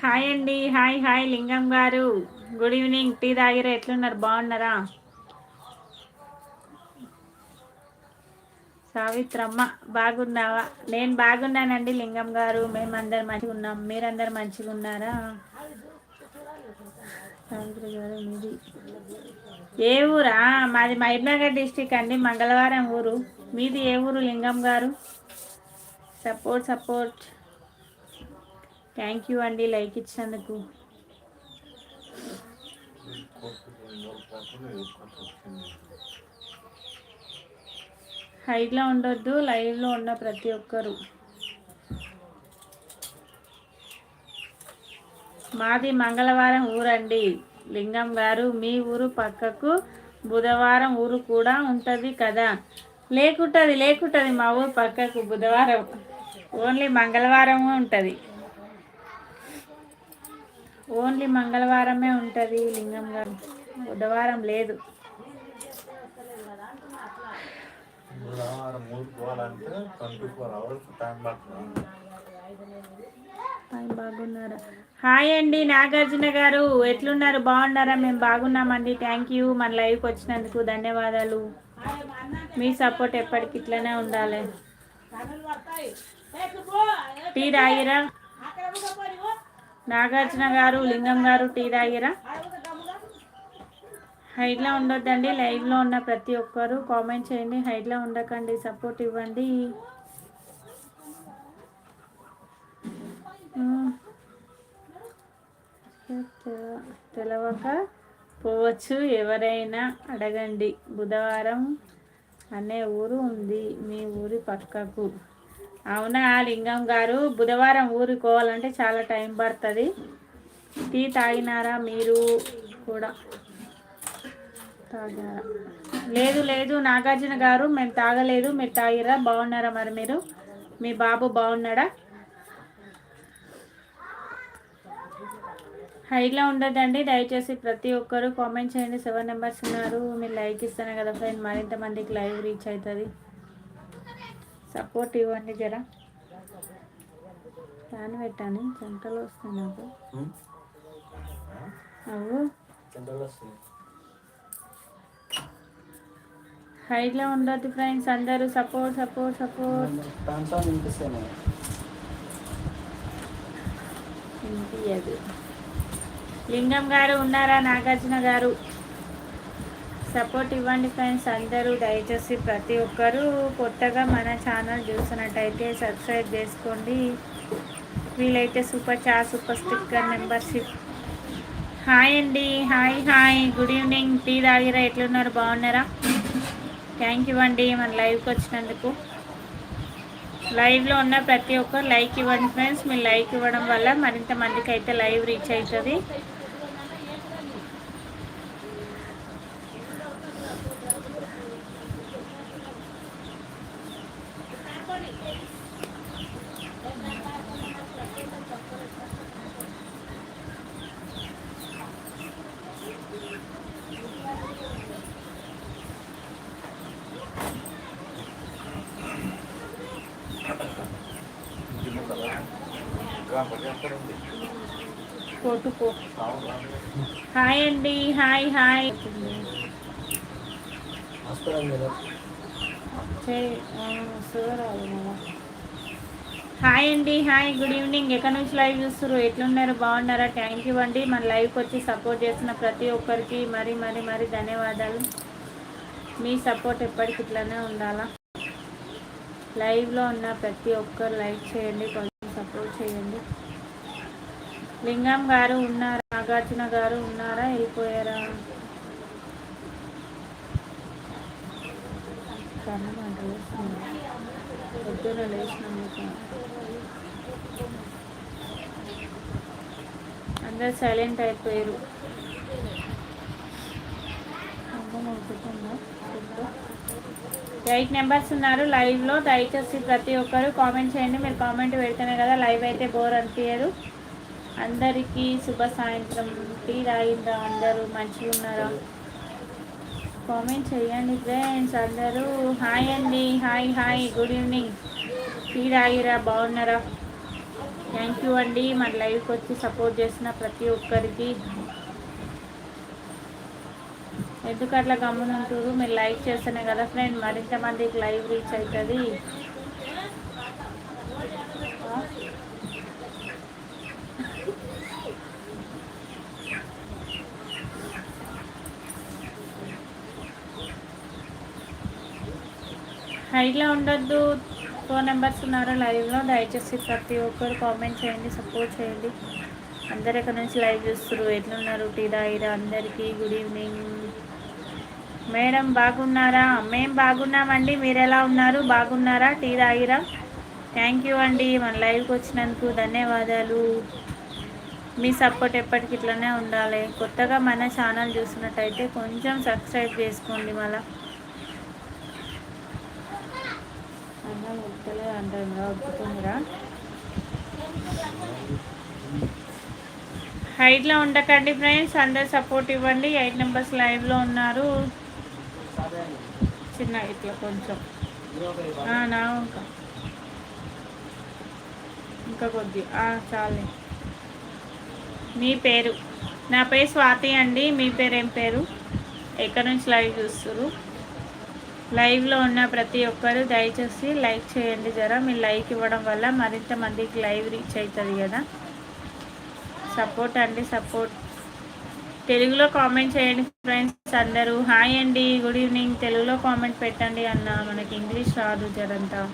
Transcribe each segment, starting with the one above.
Hi అండి hi hi Lingam garu. Good evening. Tea తాగిరా? ఎట్లున్నారు? బాగున్నారా? సావిత్రమ్మ బాగున్నావా? నేను బాగున్నానండి లింగం గారు. మేమందరం మంచిగా ఉన్నాం. మీరందరు మంచిగా ఉన్నారా? గారు ఏ ఊరా? మాది మహబూబ్నగర్ డిస్టిక్ అండి మంగళవారం ఊరు. మీది ఏ ఊరు లింగం గారు? Support support. థ్యాంక్ యూ అండి లైక్ ఇచ్చినందుకు. హైట్లో ఉండొద్దు లైవ్లో ఉన్న ప్రతి ఒక్కరు. మాది మంగళవారం ఊరండి. లింగం గారు మీ ఊరు పక్కకు బుధవారం ఊరు కూడా ఉంటుంది కదా. లేకుంటుంది లేకుంటుంది. మా ఊరు పక్కకు బుధవారం ఓన్లీ మంగళవారం ఉంటుంది. ఓన్లీ మంగళవారమే ఉంటుంది లింగం గారు. బుధవారం లేదు. బాగున్నారా? హాయ్ అండి నాగార్జున గారు. ఎట్లున్నారు? బాగున్నారా? మేము బాగున్నామండి. Thank you. మన లైవ్కి వచ్చినందుకు ధన్యవాదాలు. మీ సపోర్ట్ ఎప్పటికి ఇట్లనే ఉండాలి. టీ తాగిరా? నాగార్జున గారు లింగం గారు టీ తాగిరా? హైట్లో ఉండొద్దండి లైవ్లో ఉన్న ప్రతి ఒక్కరు కామెంట్ చేయండి హైట్లో ఉండకండి సపోర్ట్ ఇవ్వండి. తెలవక పోవచ్చు ఎవరైనా అడగండి. బుధవారం అనే ఊరు ఉంది మీ ఊరి పక్కకు. అవునా లింగం గారు? బుధవారం ఊరికి పోవాలంటే చాలా టైం పడుతుంది. టీ తాగినారా మీరు కూడా? తాగారా? లేదు లేదు నాగార్జున గారు మేము తాగలేదు. మీరు తాగిరా బాగున్నారా మరి మీరు? మీ బాబు బాగున్నాడా? హైలో ఉండదండి. దయచేసి ప్రతి ఒక్కరు కామెంట్ చేయండి. సెవెన్ నెంబర్స్ ఉన్నారు. మీరు లైక్ ఇస్తానే కదా ఫ్రెండ్. మరింత మందికి లైవ్ రీచ్ అవుతుంది సపోర్ట్ ఇవ్వండి జరా. ఫ్యాన్ పెట్టాను చెంటలు వస్తాయి నాకు. అవు హైట్లో ఉండొద్దు ఫ్రెండ్స్. అందరూ సపోర్ట్ సపోర్ట్ సపోర్ట్. వినిపించదు లింగం గారు ఉన్నారా? నాగార్జున గారు. సపోర్ట్ ఇవ్వండి ఫ్రెండ్స్ అందరూ. దయచేసి ప్రతి ఒక్కరూ కొత్తగా మన ఛానల్ చూసినట్టయితే సబ్స్క్రైబ్ చేసుకోండి. వీలైతే సూపర్ చా సూపర్ స్టిక్కర్ మెంబర్షిప్. హాయ్ అండి. Hi hi. Good evening. Tea తాగిరా? ఎట్లున్నారు? బాగున్నారా? థ్యాంక్ యూ అండి. మన లైవ్కి వచ్చినందుకు. లైవ్లో ఉన్న ప్రతి ఒక్కరు లైక్ ఇవ్వండి ఫ్రెండ్స్ మీరు లైక్ ఇవ్వడం వల్ల మరింత మందికి అయితే లైవ్ రీచ్ అవుతుంది. కొట్టుకో హాయ్ అండి హాయ్ హాయ్. హాయ్ అండి హాయ్ గుడ్ ఈవినింగ్ ఎక్కడి నుంచి లైవ్ చూస్తారు ఎట్లున్నారు? బాగున్నారా? థ్యాంక్ యూ అండి. మన లైవ్కి వచ్చి సపోర్ట్ చేస్తున్న ప్రతి ఒక్కరికి మరి మరి మరి ధన్యవాదాలు. మీ సపోర్ట్ ఎప్పటికి ఇట్లానే ఉండాలా? లైవ్లో ఉన్న ప్రతి ఒక్కరు లైక్ చేయండి కొంచెం సపోర్ట్ చేయండి. లింగం గారు ఉన్నారా? నాగార్జున గారు ఉన్నారా? వెళ్ళిపోయారా? కన్ను పొద్దున లేచినాం అందరు సైలెంట్ అయిపోయారు. ఎయిట్ నెంబర్స్ ఉన్నారు లైవ్లో. దయచేసి ప్రతి ఒక్కరు కామెంట్ చేయండి. మీరు కామెంట్ పెడితేనే కదా లైవ్ అయితే బోర్ అనిపించదు అందరికీ శుభ సాయంత్రం. టీ తాగిందా? అందరూ మంచిగా ఉన్నారా? కామెంట్ చేయండి ఫ్రెండ్స్ అందరూ. హాయ్ అండి. Hi hi. Good evening. Tea తాగిరా? బాగున్నారా? థ్యాంక్ యూ అండి. మన లైవ్కి వచ్చి సపోర్ట్ చేసిన ప్రతి ఒక్కరికి. ఎందుకు అట్లా మీరు లైక్ చేస్తేనే కదా ఫ్రెండ్. మరింత మందికి లైవ్ రీచ్ అవుతుంది. హైట్లో ఉండొద్దు. ఫోన్ నెంబర్స్ ఉన్నారు లైవ్లో? దయచేసి ప్రతి ఒక్కరు కామెంట్ చేయండి సపోర్ట్ చేయండి. అందరు ఎక్కడి నుంచి లైవ్ చూస్తారు ఎట్లున్నారు? టీ ఇరా అందరికీ? Good evening. మేడం బాగున్నారా? మేము బాగున్నామండి. మీరు ఎలా ఉన్నారు? బాగున్నారా? టీ తాగిరా థ్యాంక్ యూ అండి. మన లైవ్కి వచ్చినందుకు ధన్యవాదాలు. మీ సపోర్ట్ ఎప్పటికి ఇట్లానే ఉండాలి. కొత్తగా మన ఛానల్ చూసినట్టయితే కొంచెం సబ్స్క్రైబ్ చేసుకోండి మళ్ళీ. అన్నం ఉడతలేదు అంటారా ఉడుకుతుందిరా? హైట్లో ఉండకండి ఫ్రెండ్స్ అందరు సపోర్ట్ ఇవ్వండి. ఎయిట్ నెంబర్స్ లైవ్లో ఉన్నారు. చిన్న ఇట్లా కొంచెం. నా ఇంకా. ఇంకా కొద్ది. చాలే. మీ పేరు. నా పేరు స్వాతి అండి. మీ పేరు ఏం పేరు? ఎక్కడి నుంచి లైవ్ చూస్తారు లైవ్లో ఉన్న ప్రతి ఒక్కరు దయచేసి లైక్ చేయండి జరా. మీరు లైక్ ఇవ్వడం వల్ల మరింత మందికి లైవ్ రీచ్ అవుతుంది కదా. సపోర్ట్ అండి సపోర్ట్. తెలుగులో కామెంట్ చేయండి ఫ్రెండ్స్ అందరూ. హాయ్ అండి గుడ్ ఈవినింగ్. తెలుగులో కామెంట్ పెట్టండి అన్న. మనకి ఇంగ్లీష్ రాదు జరంతా.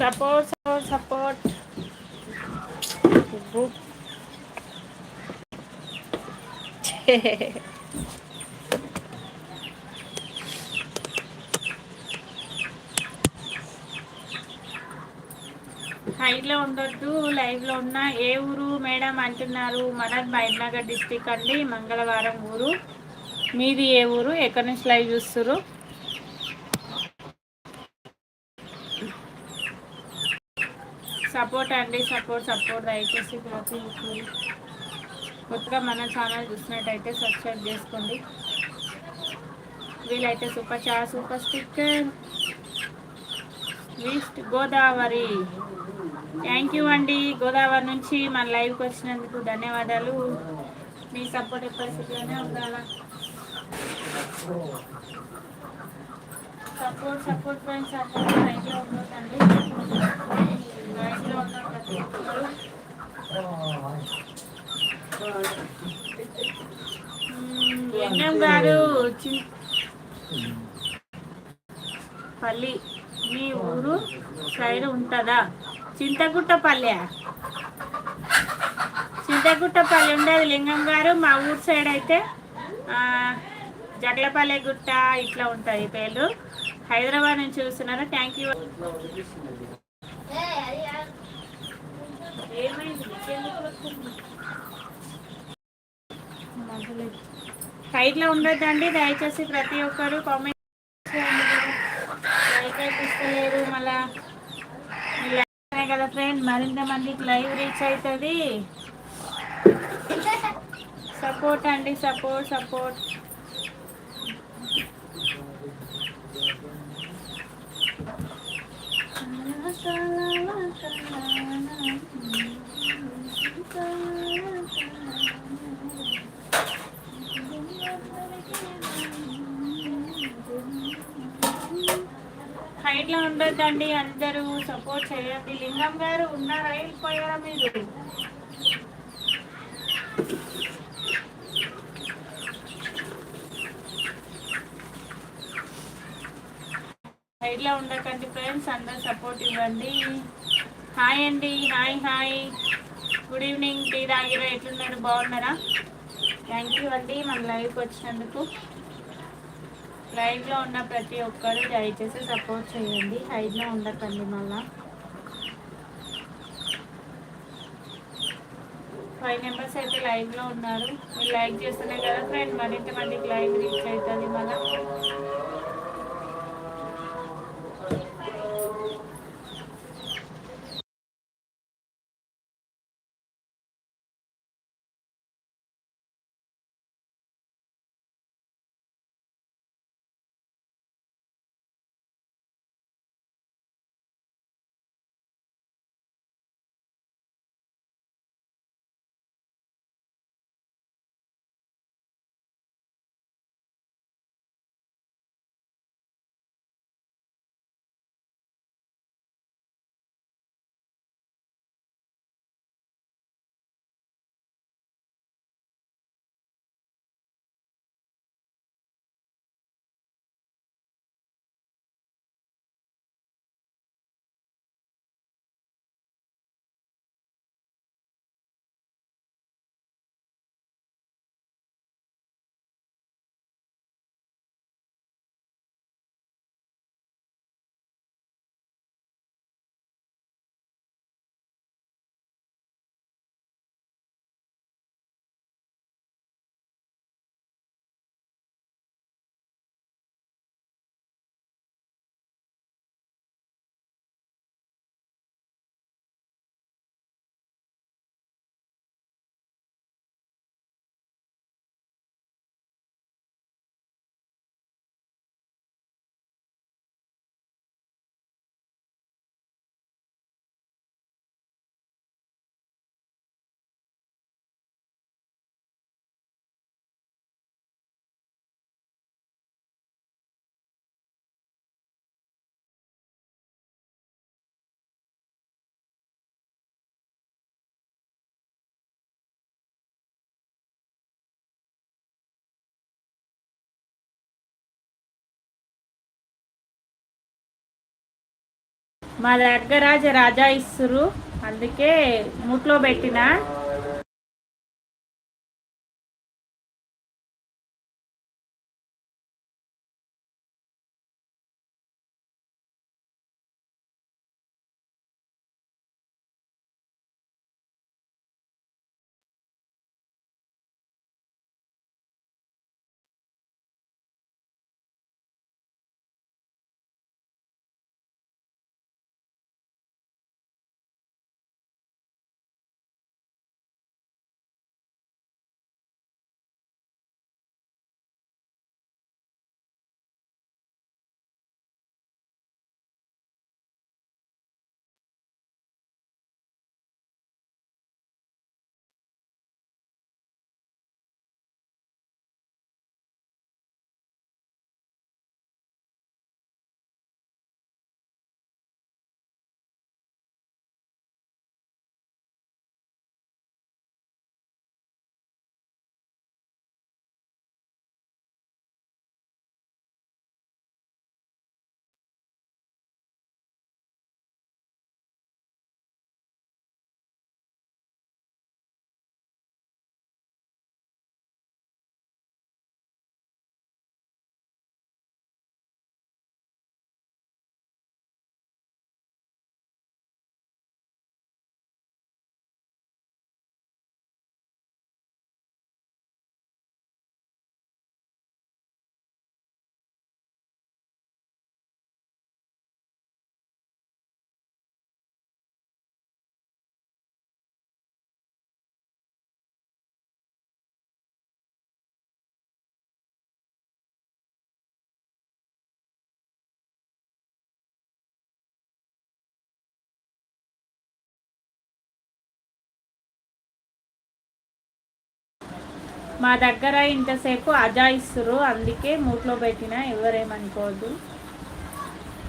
సపోర్ట్ సపోర్ట్ సపోర్ట్ హైలో ఉండొద్దు లైవ్లో ఉన్న ఏ ఊరు మేడం అంటున్నారు? మనది బయటనగర్ డిస్టిక్ అండి మంగళవారం ఊరు. మీది ఏ ఊరు? ఎక్కడి నుంచి లైవ్ చూస్తున్నారు సపోర్ట్ అండి సపోర్ట్ సపోర్ట్. దయచేసి ప్రతి ఒక్కరు కొత్తగా మన ఛానల్ చూసినట్టయితే సబ్స్క్రైబ్ చేసుకోండి. వీలైతే సూపర్ చా super sticker. East Godavari. Thank you అండి. గోదావరి నుంచి మన లైవ్కి వచ్చినందుకు ధన్యవాదాలు. మీ సపోర్ట్ ఎప్పటికీలోనే ఉండాలా? సపోర్ట్ సపోర్ట్ ఫ్రెండ్స్ సపోర్ట్ లైవ్లో అండి లైవ్లో ఎన్ఎం గారు పల్లి మీ ఊరు సైడ్ ఉంటుందా? చింతగుట్టపల్లె చింతగుట్టపల్లి ఉండదు లింగం గారు మా ఊరు సైడ్ అయితే ఆ, గుట్ట ఇట్లా ఉంటుంది పేర్లు. హైదరాబాద్ నుంచి చూస్తున్నారా. Thank you. ఏమైంది నీకెందుకు వస్తుంది? ఉండొద్దండి దయచేసి ప్రతి ఒక్కరు కామెంట్ చేయండి లైక్ అయితే ఇస్తలేరు మళ్ళా కదా ఫ్రెండ్ మరింత మందికి లైవ్ రీచ్ అవుతుంది సపోర్ట్ అండి సపోర్ట్ సపోర్ట్ హైట్లో ఉండొద్దండి అందరూ సపోర్ట్ చేయండి. లింగం గారు ఉన్నారా? వెళ్ళిపోయారా మీరు? సైడ్లో ఉండకండి ఫ్రెండ్స్ అందరూ సపోర్ట్ ఇవ్వండి. హాయ్ అండి hi hi. Good evening tea తాగిరా ఎట్లున్నారు బాగున్నారా? థ్యాంక్ యూ అండి మన లైవ్కి వచ్చినందుకు. లైవ్లో ఉన్న ప్రతి ఒక్కరు దయచేసి సపోర్ట్ చేయండి హైడ్లో ఉండకండి మళ్ళా. ఫైవ్ మెంబర్స్ అయితే లైవ్లో ఉన్నారు. మీరు లైక్ చేస్తున్నాయి కదా ఫ్రెండ్ మరింత మందికి లైవ్ రీచ్ అవుతుంది మళ్ళీ. మా దగ్గర జర రాజా ఇస్తురు అందుకే మూట్లో పెట్టిన. మా దగ్గర ఇంతసేపు అజాయిస్తురు అందుకే మూట్లో పెట్టిన ఎవరేమనుకోవద్దు.